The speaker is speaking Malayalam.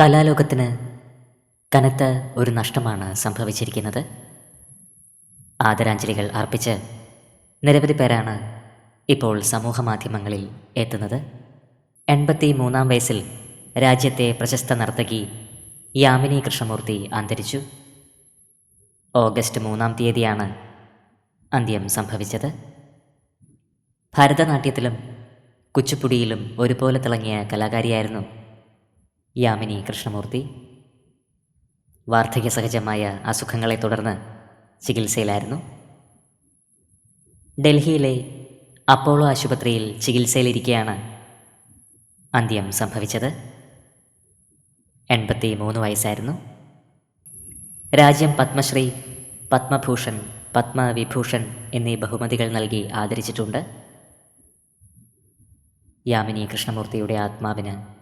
കലാലോകത്തിന് കനത്ത ഒരു നഷ്ടമാണ് സംഭവിച്ചിരിക്കുന്നത്. ആദരാഞ്ജലികൾ അർപ്പിച്ച് നിരവധി പേരാണ് ഇപ്പോൾ സമൂഹ മാധ്യമങ്ങളിൽ എത്തുന്നത്. എൺപത്തി മൂന്നാം വയസ്സിൽ രാജ്യത്തെ പ്രശസ്ത നർത്തകി യാമിനി കൃഷ്ണമൂർത്തി അന്തരിച്ചു. ഓഗസ്റ്റ് മൂന്നാം തീയതിയാണ് അന്ത്യം സംഭവിച്ചത്. ഭരതനാട്യത്തിലും കുച്ചിപ്പുടിയിലും ഒരുപോലെ തിളങ്ങിയ കലാകാരിയായിരുന്നു യാമിനി കൃഷ്ണമൂർത്തി. വാർദ്ധക്യ സഹജമായ അസുഖങ്ങളെ തുടർന്ന് ചികിത്സയിലായിരുന്നു. ഡൽഹിയിലെ അപ്പോളോ ആശുപത്രിയിൽ ചികിത്സയിലിരിക്കെയാണ് അന്ത്യം സംഭവിച്ചത്. എൺപത്തി മൂന്ന് വയസ്സായിരുന്നു. രാജ്യം പത്മശ്രീ പത്മഭൂഷൺ പത്മവിഭൂഷൺ എന്നീ ബഹുമതികൾ നൽകി ആദരിച്ചിട്ടുണ്ട്. യാമിനി കൃഷ്ണമൂർത്തിയുടെ ആത്മാവിന്